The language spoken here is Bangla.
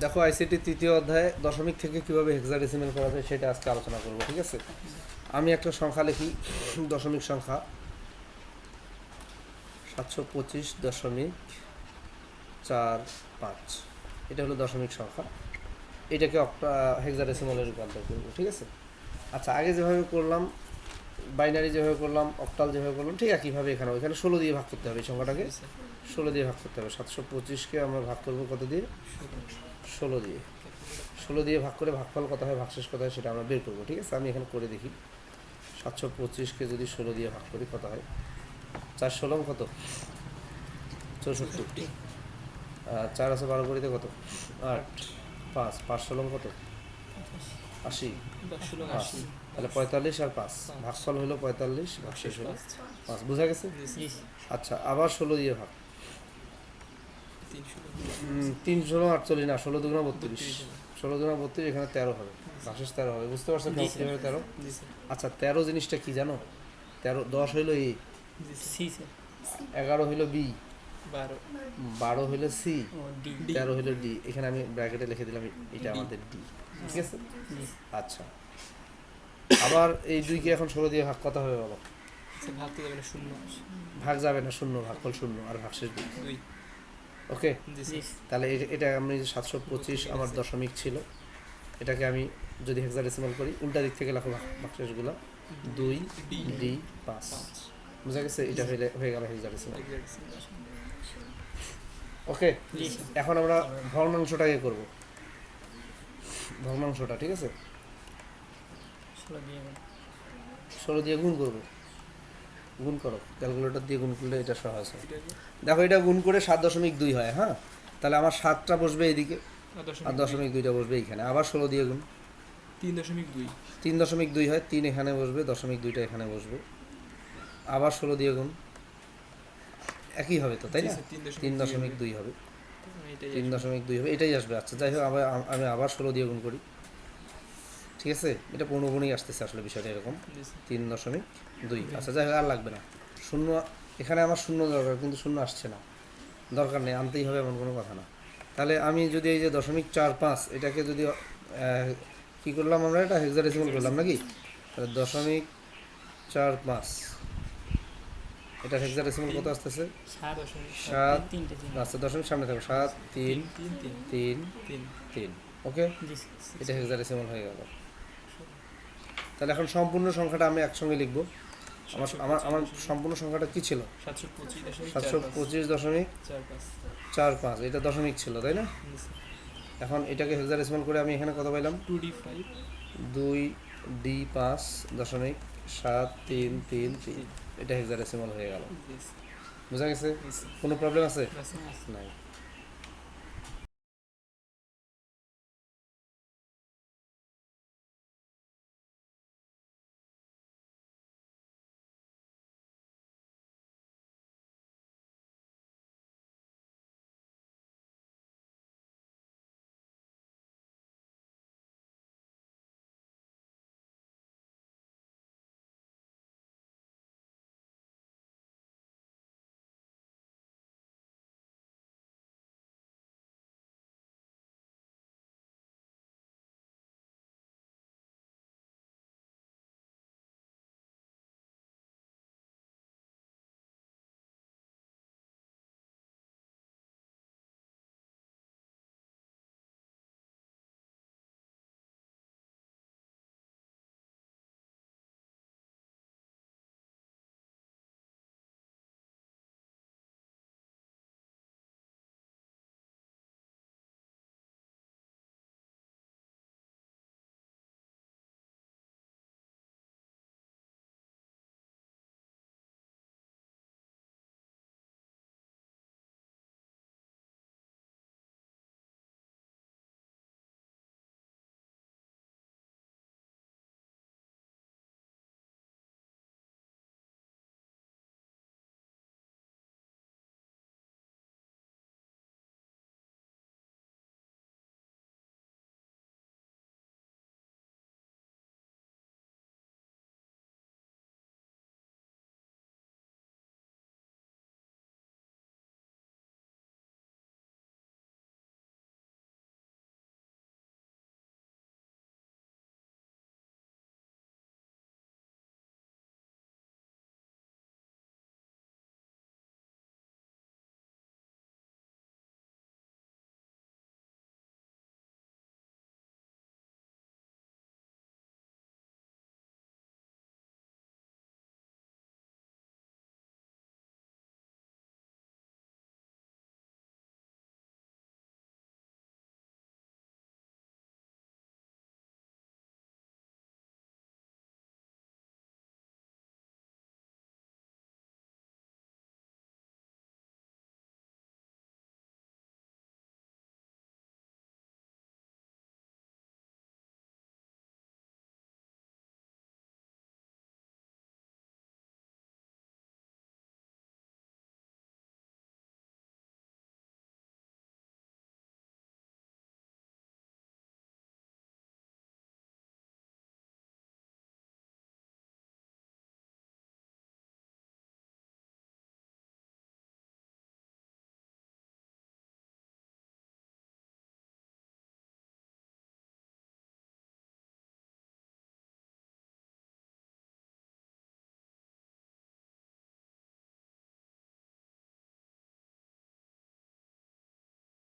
দেখো আইসিটি তৃতীয় অধ্যায়ে দশমিক থেকে কীভাবে হেক্সাডেসিমেল করা যায় সেটা আজকে আলোচনা করব, ঠিক আছে? আমি একটা সংখ্যা লিখি, দশমিক সংখ্যা। সাতশো পঁচিশ দশমিক চার পাঁচ। এটা হলো দশমিক সংখ্যা। এটাকে অক্টা হেক্সাডেসিমালে রূপান্তর করব, ঠিক আছে? আচ্ছা আগে যেভাবে করলাম বাইনারি যেভাবে করলাম, অক্টাল যেভাবে করলাম, ঠিক একইভাবে এখানে এখানে ষোলো দিয়ে ভাগ করতে হবে এই সংখ্যাটাকে। ষোলো দিয়ে ভাগ করতে হবে, সাতশো পঁচিশকে আমরা ভাগ করব কত দিয়ে? ষোলো দিয়ে। ষোলো দিয়ে ভাগ করে ভাগফল কত হয়, ভাগশেষ কত হয় সেটা আমরা বের করব, ঠিক আছে? আমি এখানে করে দেখি। সাতশো পঁচিশকে যদি ষোলো দিয়ে ভাগ করি কত হয়? চার ষোলো কত? চৌষট্টি। চার আছে বারো করিতে কত? আট। পাঁচ। পাঁচ ষোলো কত? আশি। তাহলে পঁয়তাল্লিশ আর পাঁচ। ভাগফল হলো পঁয়তাল্লিশ ভাগশেষ হলো পাঁচ। বোঝা গেছে? আচ্ছা আবার ষোলো দিয়ে ভাগ। তিন ষোলো। আটচল্লিশ না ষোলো দুগুণা বত্রিশ। ষোলো দুগুণা বত্রিশ এখানে তেরো হবে। ভাগশেষ তেরো হবে। বুঝতে পারছেন কীভাবে তেরো? আচ্ছা তেরো জিনিসটা কি জানো? তেরো দশ হইল এ। সি এগারো হইল বি। বারো। হইল সি। তেরো হইল ডি। এখানে আমি ব্র্যাকেটে লিখে দিলাম এটা আমাদের ডি। ঠিক আছে? আচ্ছা। আবার এই দুইকে এখন ষোলো দিয়ে ভাগ কত হবে বলো? স্যার যাবে না শূন্য। ভাগ যাবে না শূন্য ভাগফল শূন্য আর ভাগশেষ দুই। দুই। ওকে? তাহলে এটা আমি সাতশো পঁচিশ আমার দশমিক ছিল। এটাকে আমি যদি হেক্সাডেসিমাল করি উল্টা দিক থেকে লেখো ভাগ- ভাগশেষগুলো দুই ডি পাঁচ। পাঁচ। বুঝা গেছে? এটা হয়ে হয়ে গেল হেক্সাডেসিমাল. ওকে? এখন আমরা ভগ্নাংশটাকে করব। ভগ্নাংশটা ঠিক আছে? ষোলো দিয়ে গুণ। করব। গুণ করো ক্যালকুলেটর দিয়ে গুণ করলে এটা সহজ হয়। দেখো এটা গুণ করে সাত দশমিক দুই হয় হ্যাঁ? তাহলে আমার সাতটা বসবে এইদিকে আর দশমিক দুইটা বসবে এইখানে। আবার ষোলো দিয়ে গুণ। তিন দশমিক দুই। তিন দশমিক দুই হয় তিন এখানে বসবে দশমিক দুইটা এখানে বসবে। আবার ষোলো দিয়ে গুণ। একই হবে তো তাই না? তিন দশমিক দুই হবে। তিন দশমিক দুই হবে। এটাই আসবে। আচ্ছা যাই হোক আবার আমি আবার ষোলো দিয়ে গুণ করি। ঠিক আছে? এটা পৌনগুণেই আসতেছে আসলে বিষয়টা এরকম। তিন দশমিক দুই। আচ্ছা যাই হোক আর লাগবে না। শূন্য এখানে আমার শূন্য দরকার কিন্তু শূন্য আসছে না। দরকার নেই আনতেই হবে এমন কোনো কথা না। তাহলে আমি যদি এই যে দশমিক চার পাঁচ এটাকে যদি কি করলাম আমরা? এটা হেক্সাডেসিমাল করলাম নাকি? তাহলে দশমিক চার পাঁচ। এটা হেক্সাডেসিমাল কত আসতেছে? সাত আচ্ছা দশমিক সামনে থাকবে সাত তিন তিন তিন ওকে। এটা হেক্সাডেসিমাল হয়ে গেল। তাহলে এখন সম্পূর্ণ সংখ্যাটা আমি একসঙ্গে লিখব। আমার আমার আমার সম্পূর্ণ সংখ্যাটা কি ছিল? সাতশো পঁচিশ দশমিক চার পাঁচ। এটা দশমিক ছিল তাই না? এখন এটাকে হেক্সাডেসিমাল করে আমি এখানে কত পাইলাম? Two D five. দুই ডি পাঁচ দশমিক সাত তিন তিন। তিন। এটা হেক্সাডেসিমাল হয়ে গেল। বুঝা গেছে? কোনো প্রবলেম আছে? নাই।